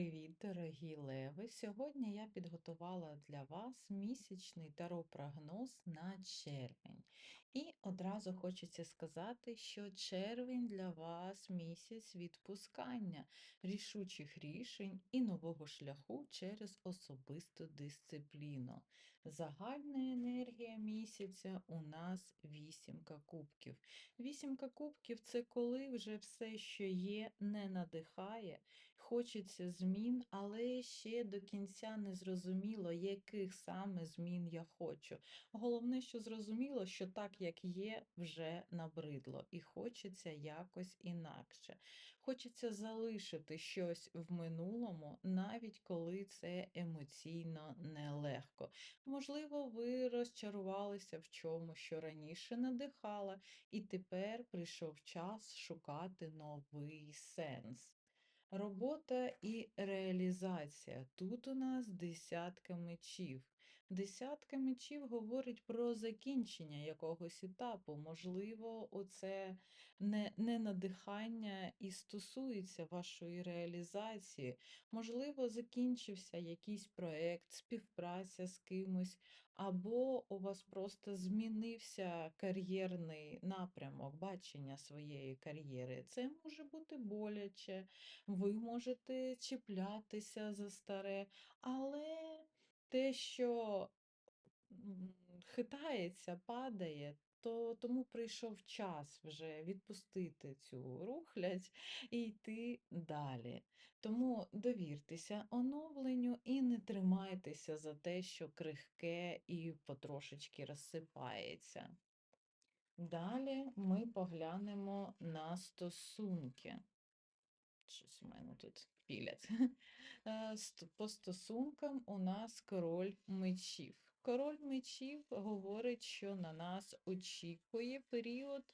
Привіт, дорогі леви! Сьогодні я підготувала для вас місячний таро-прогноз на червень. І одразу хочеться сказати, що червень для вас місяць відпускання, рішучих рішень і нового шляху через особисту дисципліну. Загальна енергія місяця у нас вісімка кубків. Вісімка кубків це коли вже все, що є, не надихає. Хочеться змін, але ще до кінця не зрозуміло, яких саме змін я хочу. Головне, що зрозуміло, що так, як є, вже набридло, і хочеться якось інакше. Хочеться залишити щось в минулому, навіть коли це емоційно нелегко. Можливо, ви розчарувалися в чому, що раніше надихала, і тепер прийшов час шукати новий сенс. Робота і реалізація. Тут у нас десятка мечів. Десятка мечів говорить про закінчення якогось етапу. Можливо, оце не, не надихання і стосується вашої реалізації. Можливо, закінчився якийсь проєкт, співпраця з кимось, або у вас просто змінився кар'єрний напрямок, бачення своєї кар'єри. Це може бути боляче, ви можете чіплятися за старе, але те, що хитається, падає, то тому прийшов час вже відпустити цю рухлядь і йти далі. Тому довіртеся оновленню і не тримайтеся за те, що крихке і потрошечки розсипається. Далі ми поглянемо на стосунки. Щось у мене тут пілять. Е, по стосункам у нас король мечів. Король мечів говорить, що на нас очікує період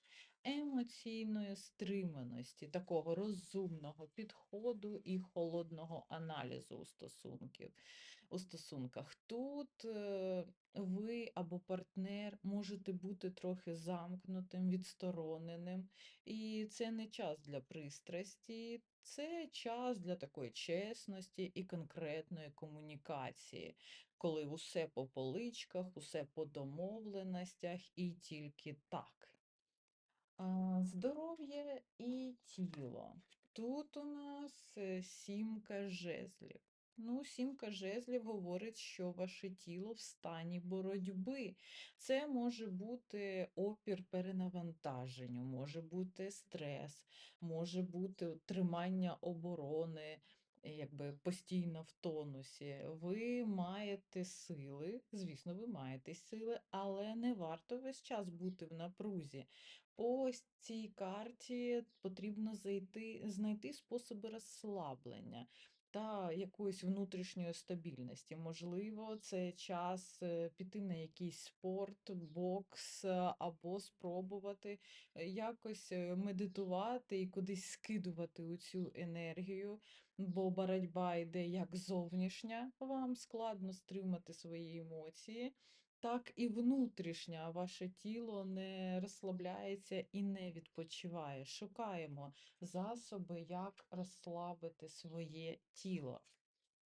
емоційної стриманості, такого розумного підходу і холодного аналізу у стосунків. У стосунках. Тут е, ви або партнер можете бути трохи замкнутим, відстороненим, і це не час для пристрасті, це час для такої чесності і конкретної комунікації, коли усе по поличках, усе по домовленостях і тільки так. Здоров'я і тіло. Тут у нас е, сімка жезлів. Ну, сімка жезлів говорить, що ваше тіло в стані боротьби. Це може бути опір перенавантаженню, може бути стрес, може бути тримання оборони, якби постійно в тонусі. Ви маєте сили, звісно, ви маєте сили, але не варто весь час бути в напрузі. По цій карті потрібно зайти, знайти способи розслаблення та якоїсь внутрішньої стабільності. Можливо, це час е, піти на якийсь спорт, бокс е, або спробувати е, якось медитувати і кудись скидувати у цю енергію, бо боротьба йде як зовнішня, вам складно стримати свої емоції так і внутрішня, ваше тіло не розслабляється і не відпочиває. Шукаємо засоби, як розслабити своє тіло.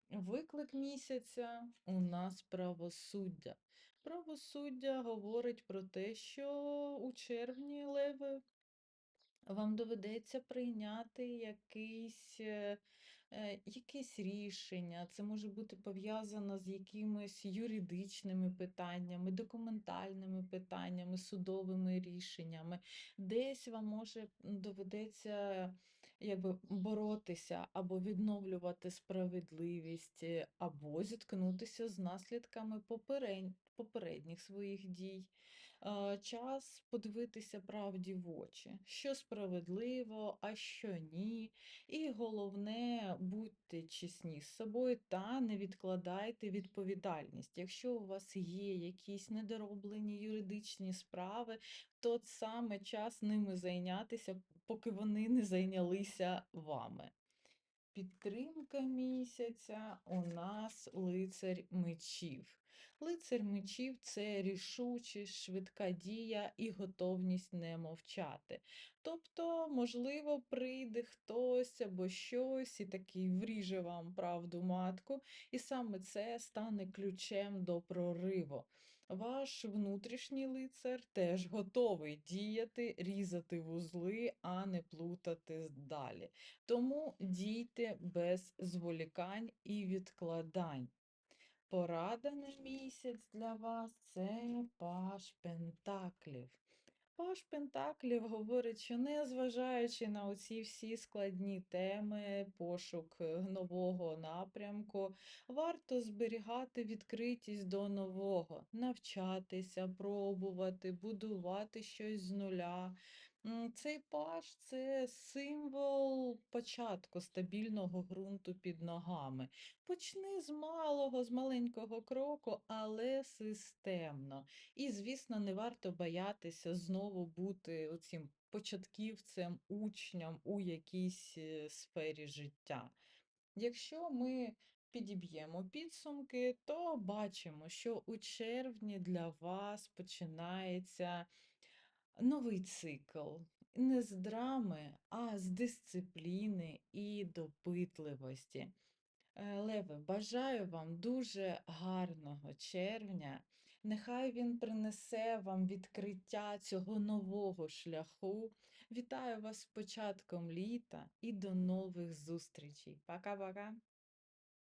Виклик місяця у нас правосуддя. Правосуддя говорить про те, що у червні леви вам доведеться прийняти якийсь е, якесь рішення, це може бути пов'язано з якимись юридичними питаннями, документальними питаннями, судовими рішеннями. Десь вам може доведеться якби, боротися або відновлювати справедливість, е, або зіткнутися з наслідками попередніх своїх дій час подивитися правді в очі, що справедливо, а що ні. І головне, будьте чесні з собою та не відкладайте відповідальність. Якщо у вас є якісь недороблені юридичні справи, то саме час ними зайнятися, поки вони не зайнялися вами. Підтримка місяця у нас лицар мечів. Лицар мечів це рішучість, швидка дія і готовність не мовчати. Тобто, можливо, прийде хтось або щось і такий вріже вам правду матку, і саме це стане ключем до прориву. Ваш внутрішній лицар теж готовий діяти, різати вузли, а не плутати далі. Тому дійте без зволікань і відкладань. Порада на місяць для вас це паш Пентаклів. Паш Пентаклів говорить, що незважаючи на оці всі складні теми, пошук е, нового напрямку, варто зберігати відкритість до нового, навчатися, пробувати, будувати щось з нуля. Цей паш це символ початку стабільного ґрунту під ногами. Почни з малого, з маленького кроку, але системно. І, звісно, не варто боятися знову бути оцим початківцем, учнем у якійсь е, сфері життя. Якщо ми підіб'ємо підсумки, то бачимо, що у червні для вас починається новий цикл. Не з драми, а з дисципліни і допитливості. Е, Леви, бажаю вам дуже гарного червня. Нехай він принесе вам відкриття цього нового шляху. Вітаю вас з початком літа і до нових зустрічей. Пока-пока.